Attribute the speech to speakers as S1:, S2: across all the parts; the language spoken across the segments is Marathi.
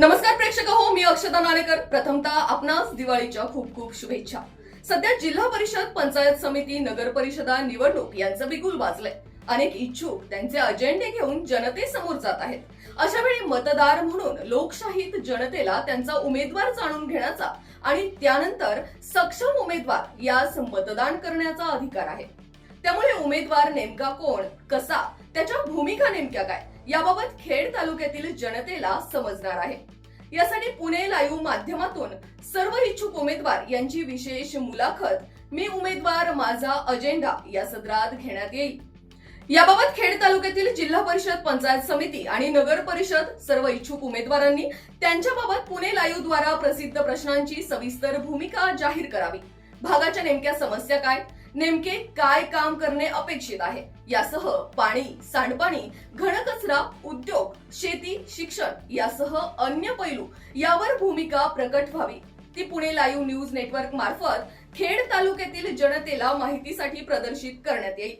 S1: नमस्कार प्रेक्षक हो मी अक्षता नारेकर. प्रथमतः आपणास दिवाळीच्या खूप खूप शुभेच्छा. सध्या जिल्हा परिषद पंचायत समिती नगर परिषदा निवडणूक यांचं बिगुल वाजलंय. अनेक इच्छुक त्यांचे अजेंडे घेऊन जनतेसमोर जात आहेत. अशा वेळी मतदार म्हणून लोकशाहीत जनतेला त्यांचा उमेदवार जाणून घेण्याचा आणि त्यानंतर सक्षम उमेदवार यास मतदान करण्याचा अधिकार आहे. त्यामुळे उमेदवार नेमका कोण कसा त्याच्या भूमिका नेमक्या काय? याबाबत खेड तालुक्यातील जनतेला समजणार आहे. यासाठी पुणे लाईव्ह माध्यमातून सर्व इच्छुक उमेदवार यांची विशेष मुलाखत मी उमेदवार माझा अजेंडा या सदरात घेण्यात येईल. याबाबत खेड तालुक्यातील जिल्हा परिषद पंचायत समिती आणि नगर परिषद सर्व इच्छुक उमेदवारांनी त्यांच्याबाबत पुणे लाईव्ह द्वारा प्रसिद्ध प्रश्नांची सविस्तर भूमिका जाहीर करावी. भागाच्या नेमक्या समस्या काय? नेमके काय काम करणे अपेक्षित आहे? यासह पाणी सांडपाणी घनकचरा उद्योग शेती शिक्षण यासह अन्य पैलू यावर भूमिका प्रकट व्हावी. ती पुणे लाईव्ह न्यूज नेटवर्क मार्फत खेड तालुक्यातील जनतेला माहितीसाठी प्रदर्शित करण्यात येईल.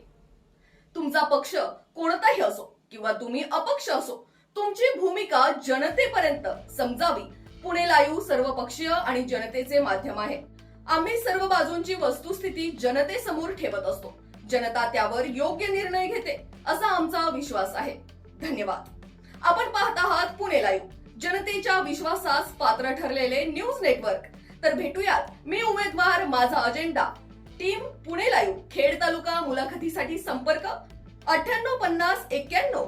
S1: तुमचा पक्ष कोणताही असो किंवा तुम्ही अपक्ष असो तुमची भूमिका जनतेपर्यंत समजावी. पुणे लाईव्ह सर्व पक्षीय आणि जनतेचे माध्यम आहे. आम्ही सर्व बाजूंची वस्तुस्थिती जनतेसमोर ठेवत असतो. जनता त्यावर योग्य निर्णय घेते असा आमचा विश्वास आहे. धन्यवाद. आपण पाहत आहात पुणे लाईव्ह. जनतेच्या विश्वासास पात्र ठरलेले न्यूज नेटवर्क. तर भेटूयात. मी उमेदवार माझा agenda. Team Pune live Khed taluka मुलाखतीसाठी संपर्क. अठ्ठ्याण्णव पन्नास एक्क्याण्णव